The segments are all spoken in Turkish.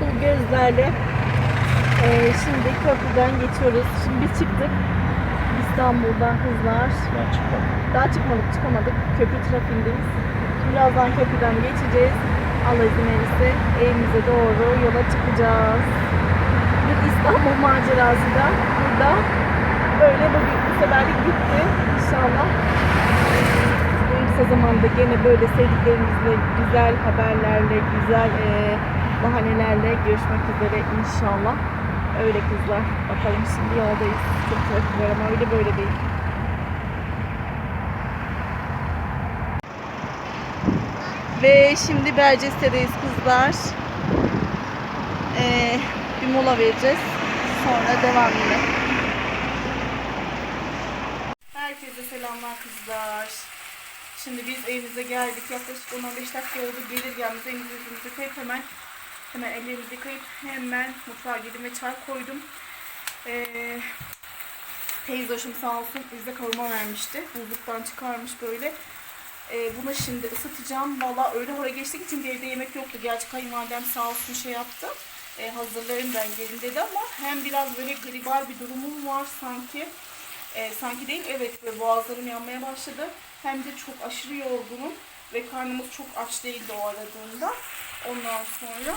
bu gözlerle. Ee, şimdi köprüden geçiyoruz. Şimdi çıktık İstanbul'dan kızlar. Ben çıkmadım. Daha çıkmadık çıkamadık. Köprü trafiğindeyiz. Birazdan köprüden geçeceğiz. Allah izin verirse evimize doğru yola çıkacağız. Bir İstanbul macerası da burada. Böyle bugün bu seferlik bitti. İnşallah. En kısa zamanda gene böyle sevdiklerimizle, güzel haberlerle, güzel eee bahanelerle görüşmek üzere inşallah. Öyle kızlar. Bakalım şimdi yoldayız. Çok trafik var ama öyle böyle değil. Ve şimdi Berceste'deyiz kızlar. Ee, bir mola vereceğiz. Sonra devam yine. Herkese selamlar kızlar. Şimdi biz evimize geldik. Yaklaşık 10-15 dakika oldu. Gelir gelmez elimizi yüzümüzü yıkayıp hemen hemen ellerimizi yıkayıp hemen mutfağa girdim ve çay koydum. Ee, teyze hoşum sağ olsun bize kavurma vermişti. Buzluktan çıkarmış böyle. Ee, bunu şimdi ısıtacağım. Valla öyle hora geçtik ki çünkü evde yemek yoktu. Gerçi kayınvalidem sağ olsun şey yaptı. Ee, hazırlarım ben gelin dedi ama hem biraz böyle gribal bir durumum var sanki. Ee, sanki değil evet ve boğazlarım yanmaya başladı. Hem de çok aşırı yorgunum ve karnımız çok aç değildi o aradığında. Ondan sonra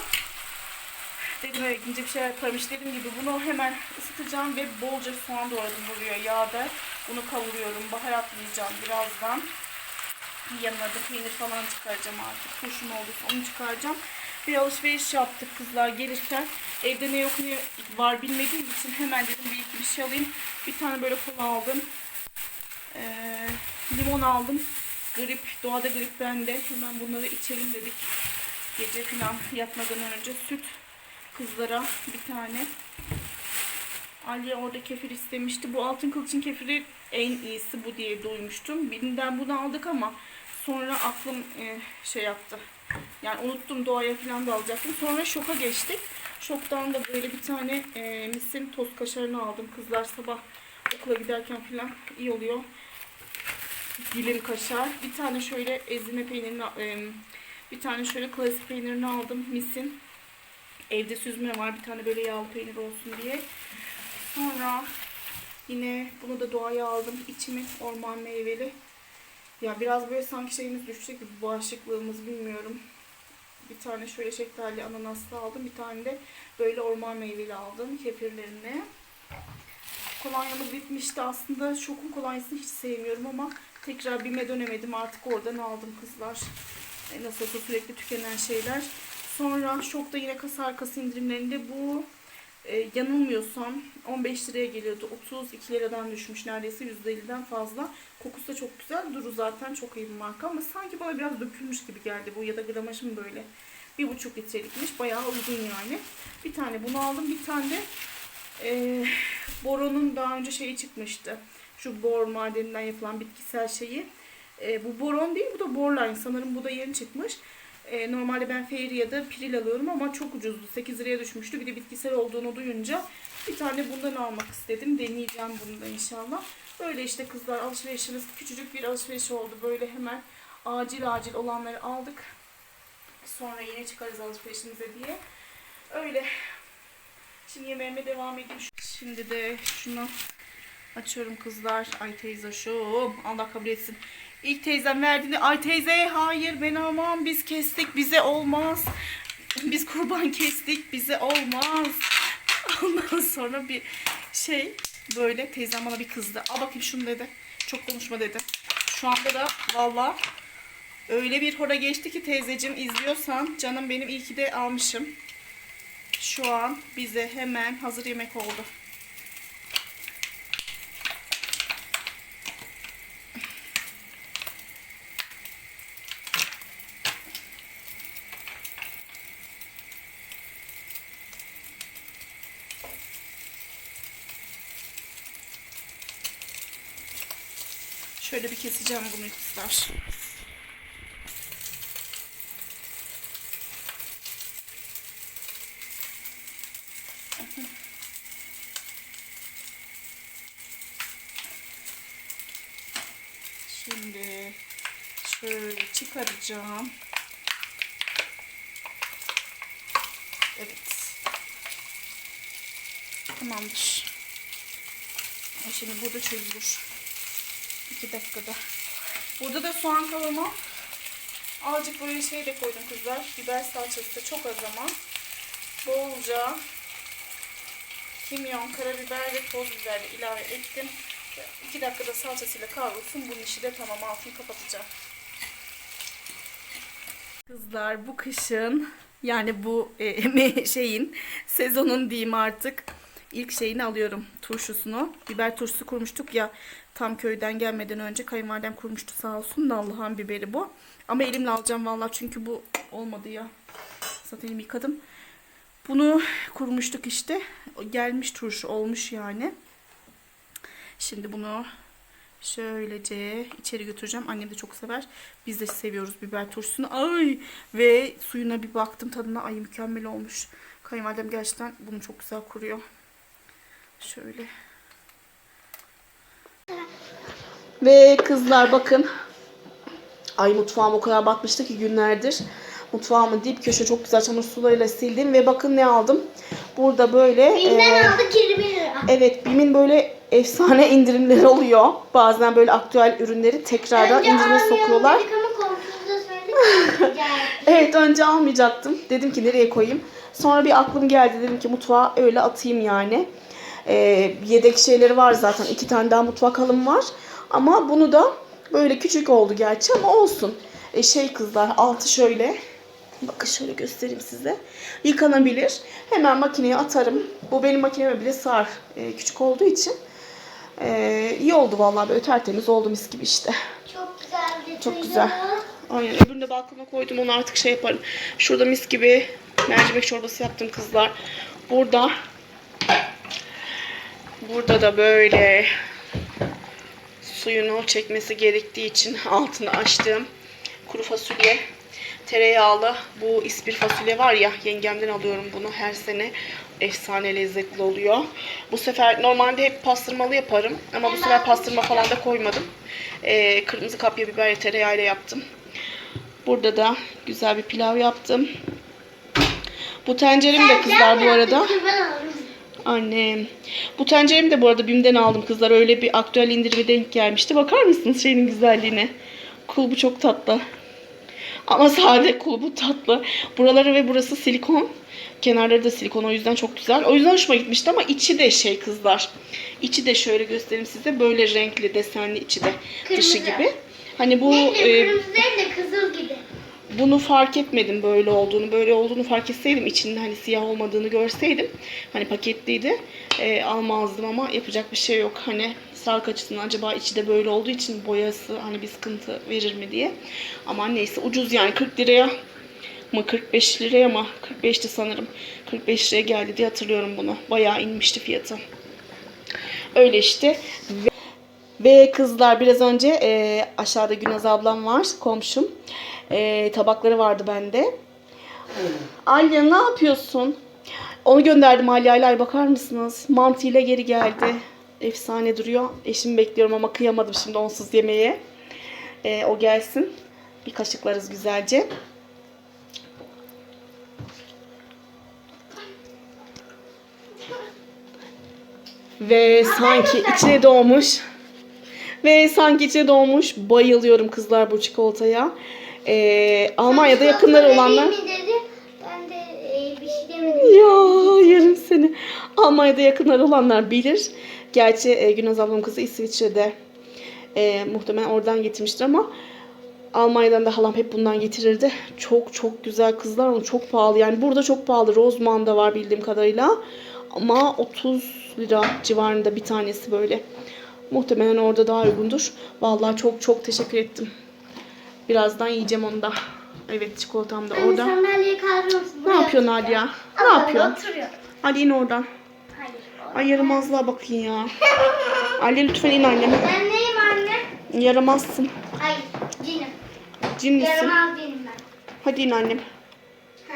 dedim evet ikinci bir şeyler yaparmış dediğim gibi bunu hemen ısıtacağım ve bolca soğan doğradım buraya yağda. Bunu kavuruyorum. Baharatlayacağım birazdan. Yanına da peynir falan çıkaracağım artık. Turşum olduysa onu çıkaracağım. Bir alışveriş yaptık kızlar gelirken. Evde ne yok ne var bilmediğim için hemen dedim bir iki bir şey alayım. Bir tane böyle kola aldım. Ee, limon aldım. Grip, doğada grip bende. Hemen bunları içelim dedik. Gece falan yatmadan önce süt kızlara bir tane. Aliye orada kefir istemişti. Bu altın kılıçın kefiri en iyisi bu diye duymuştum. Birinden bunu aldık ama sonra aklım e, şey yaptı. Yani unuttum doğaya falan da alacaktım. Sonra şoka geçtik. Şoktan da böyle bir tane e, misin toz kaşarını aldım. Kızlar sabah okula giderken falan iyi oluyor. Dilim kaşar. Bir tane şöyle ezine peynirini e, bir tane şöyle klasik peynirini aldım. Misin. Evde süzme var. Bir tane böyle yağlı peynir olsun diye. Sonra yine bunu da doğaya aldım. İçimi orman meyveli. Ya biraz böyle sanki şeyimiz düşecek gibi bağışıklığımız bilmiyorum. Bir tane şöyle şeftali ananaslı aldım. Bir tane de böyle orman meyveli aldım kefirlerini. Kolonyamız bitmişti. Aslında şokun kolonyasını hiç sevmiyorum ama tekrar BİM'e dönemedim. Artık oradan aldım kızlar. E, nasılsa sürekli tükenen şeyler. Sonra şokta yine kasa arkası indirimlerinde bu e, yanılmıyorsam 15 liraya geliyordu. 32 liradan düşmüş neredeyse %50'den fazla. Kokusu da çok güzel. Duru zaten çok iyi bir marka ama sanki bana biraz dökülmüş gibi geldi bu ya da gramajım böyle. Bir buçuk litrelikmiş. Bayağı uygun yani. Bir tane bunu aldım. Bir tane de e, boronun daha önce şeyi çıkmıştı. Şu bor madeninden yapılan bitkisel şeyi. E, bu boron değil bu da borline. Sanırım bu da yeni çıkmış. E, normalde ben Fairy ya da Piril alıyorum ama çok ucuzdu. 8 liraya düşmüştü. Bir de bitkisel olduğunu duyunca bir tane bundan almak istedim. Deneyeceğim bunu da inşallah. Böyle işte kızlar alışverişimiz küçücük bir alışveriş oldu. Böyle hemen acil acil olanları aldık. Sonra yine çıkarız alışverişimize diye. Öyle. Şimdi yemeğime devam edeyim. Şimdi de şunu açıyorum kızlar. Ay teyze şu. Allah kabul etsin. İlk teyzem verdiğinde ay teyze hayır ben almam biz kestik bize olmaz. Biz kurban kestik bize olmaz. Ondan sonra bir şey böyle teyzem bana bir kızdı. Al bakayım şunu dedi. Çok konuşma dedi. Şu anda da valla öyle bir hora geçti ki teyzeciğim izliyorsan canım benim iyi ki de almışım. Şu an bize hemen hazır yemek oldu. Şöyle bir keseceğim bunu kızlar. Şimdi şöyle çıkaracağım. Evet. Tamamdır. Şimdi burada çözülür. 2 dakikada. Burada da soğan kavurma. Azıcık böyle şey de koydum kızlar. Biber salçası da çok az ama. Bolca kimyon, karabiber ve toz biber de ilave ettim. 2 dakikada salçasıyla kavrulsun. Bunun işi de tamam. Altını kapatacağım. Kızlar bu kışın yani bu e, şeyin sezonun diyeyim artık ilk şeyini alıyorum turşusunu. Biber turşusu kurmuştuk ya tam köyden gelmeden önce kayınvalidem kurmuştu sağ olsun. Nallıhan biberi bu. Ama elimle alacağım vallahi çünkü bu olmadı ya. Zaten elimi yıkadım. Bunu kurmuştuk işte. Gelmiş turşu olmuş yani. Şimdi bunu şöylece içeri götüreceğim. Annem de çok sever. Biz de seviyoruz biber turşusunu. Ay ve suyuna bir baktım tadına. Ay mükemmel olmuş. Kayınvalidem gerçekten bunu çok güzel kuruyor. Şöyle. Ve kızlar bakın. Ay mutfağım o kadar batmıştı ki günlerdir. Mutfağımın dip köşe çok güzel çamaşır sularıyla sildim ve bakın ne aldım. Burada böyle Bim'den eee, aldık 20 lira. Evet, BİM'in böyle efsane indirimleri oluyor. Bazen böyle aktüel ürünleri tekrardan Önce indirime sokuyorlar. dedik ama komşumuza söyledik. Rica ettik. Evet, önce almayacaktım. Dedim ki nereye koyayım. Sonra bir aklım geldi. Dedim ki mutfağa öyle atayım yani. Ee, yedek şeyleri var zaten. İki tane daha mutfak halım var. Ama bunu da böyle küçük oldu gerçi ama olsun. E, şey kızlar altı şöyle. Bakın şöyle göstereyim size. Yıkanabilir. Hemen makineye atarım. Bu benim makineme bile sığar. e, küçük olduğu için. E, iyi oldu vallahi böyle tertemiz oldu mis gibi işte. Çok güzel Çok güzel. Aynen öbürünü de balkona koydum onu artık şey yaparım. Şurada mis gibi mercimek çorbası yaptım kızlar. Burada burada da böyle suyunu çekmesi gerektiği için altını açtım. Kuru fasulye tereyağlı bu ispir fasulye var ya yengemden alıyorum bunu her sene efsane lezzetli oluyor. Bu sefer normalde hep pastırmalı yaparım ama bu sefer pastırma falan da koymadım. Ee, kırmızı kapya biber tereyağıyla yaptım. Burada da güzel bir pilav yaptım. Bu tencerem de kızlar bu arada. Annem. Bu tenceremi de bu arada BİM'den aldım kızlar. Öyle bir aktüel indirime denk gelmişti. Bakar mısınız şeyin güzelliğine? Kulbu çok tatlı. Ama sade kulbu tatlı. Buraları ve burası silikon. Kenarları da silikon o yüzden çok güzel. O yüzden hoşuma gitmişti ama içi de şey kızlar. İçi de şöyle göstereyim size. Böyle renkli desenli içi de. Dışı Kırmızı. gibi. Hani bu Ne e, kırmızı değil de kızıl gibi. Bunu fark etmedim böyle olduğunu. Böyle olduğunu fark etseydim içinde hani siyah olmadığını görseydim hani paketliydi e, almazdım ama yapacak bir şey yok. Hani sağlık açısından acaba içi de böyle olduğu için boyası hani bir sıkıntı verir mi diye. Ama neyse ucuz yani 40 liraya mı 45 liraya mı 45'ti sanırım. 45 liraya geldi diye hatırlıyorum bunu. Bayağı inmişti fiyatı. Öyle işte. Ve, kızlar biraz önce e, aşağıda Günaz ablam var komşum. E, tabakları vardı bende. Alya ne yapıyorsun? Onu gönderdim Alya'yla bakar mısınız? Mantıyla geri geldi. Efsane duruyor. Eşimi bekliyorum ama kıyamadım şimdi onsuz yemeğe. E, o gelsin. Bir kaşıklarız güzelce. Ve sanki içine doğmuş. Ve sanki içine doğmuş. Bayılıyorum kızlar bu çikolataya. Ee, Almanya'da yakınları olanlar. Dedi. Ben de e, bir şey demedim. Ya yerim seni. Almanya'da yakınları olanlar bilir. Gerçi e, Günaz ablamın kızı İsviçre'de. E, muhtemelen oradan getirmiştir ama Almanya'dan da halam hep bundan getirirdi. Çok çok güzel kızlar ama çok pahalı. Yani burada çok pahalı. Rozman da var bildiğim kadarıyla. Ama 30 lira civarında bir tanesi böyle. Muhtemelen orada daha uygundur. Vallahi çok çok teşekkür ettim. Birazdan yiyeceğim onu da. Evet çikolatam da Anne orada. mısın? Ne yapıyorsun. Nadia? Ne yapıyorsun? Oturuyor. Ali in oradan. Hayır. Ay yaramazlığa bakın ya. Ali lütfen in anneme. Ben neyim anne? Yaramazsın. Hayır. Cinim. Cinlisin. Yaramaz cinim ben. Hadi in annem. Ha.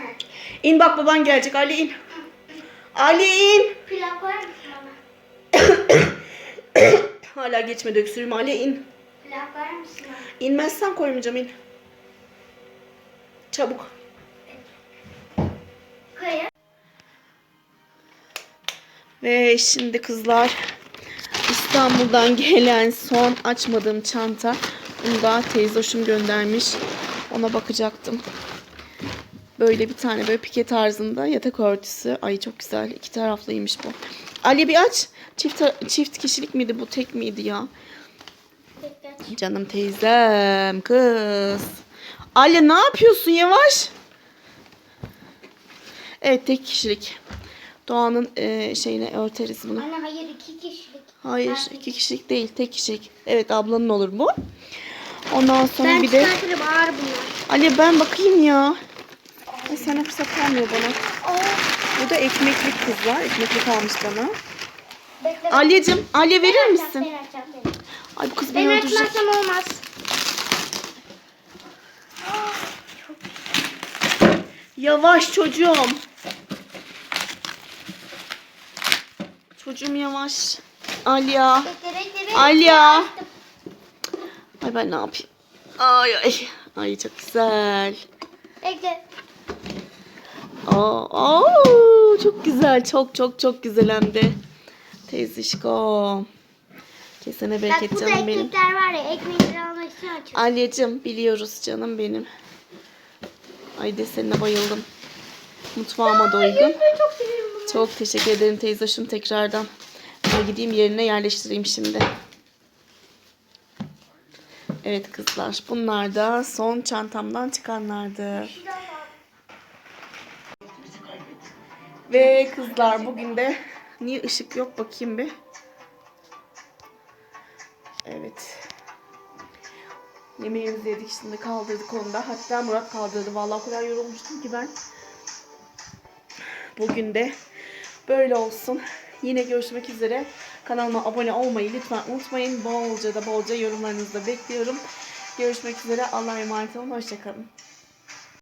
İn bak baban gelecek. Ali in. Ali in. Koyar mısın bana? Hala geçmedi öksürüğüm. Ali in. Pilav koyar mısın? İnmezsen koymayacağım in. Çabuk. Koyar. Ve şimdi kızlar İstanbul'dan gelen son açmadığım çanta. Bunu da teyze hoşum göndermiş. Ona bakacaktım. Böyle bir tane böyle pike tarzında yatak örtüsü. Ay çok güzel. İki taraflıymış bu. Ali bir aç. Çift, çift kişilik miydi bu tek miydi ya? Canım teyzem kız. Ali ne yapıyorsun yavaş? Evet tek kişilik. Doğan'ın e, şeyine örteriz bunu. Anne hayır iki kişilik. Hayır iki kişilik değil tek kişilik. Evet ablanın olur bu. Ondan sonra Ben bir de çıkartırım ağır bunlar. Ali ben bakayım ya. Ay sana fırsat vermiyor bana. Bu da ekmeklik kızlar. Ekmeklik almış bana. Bekle. Ali'cim Ali verir Ben misin? açacağım, Ben açacağım seni. Ay bu kız beni Ben öldürecek. açmazsam olmaz. Yavaş çocuğum. Çocuğum yavaş. Alya. Bekle bekle bekle. Alya. Ay ben ne yapayım? Ay ay. Ay çok güzel. Bekle. Aa, aa, çok güzel. Çok çok çok güzel hem de. Teyzişko. Kesene Bak bereket burada canım benim. ekmekler var ya ekmekleri almak için açıyorum. Alyacım biliyoruz canım benim. Ay desenine bayıldım. Mutfağıma. Ben çok seviyorum bunu. Çok teşekkür ederim teyzoşum tekrardan. Ben gideyim yerine yerleştireyim şimdi. Evet kızlar bunlar da son çantamdan çıkanlardı. Ve kızlar bugün de niye ışık yok bakayım bir. Evet. Yemeğimizi yedik şimdi kaldırdık onu da. Hatta Murat kaldırdı. Vallahi o kadar yorulmuştum ki ben. Bugün de böyle olsun. Yine görüşmek üzere. Kanalıma abone olmayı lütfen unutmayın. Bolca da bolca yorumlarınızı da bekliyorum. Görüşmek üzere. Allah'a emanet olun. Hoşçakalın.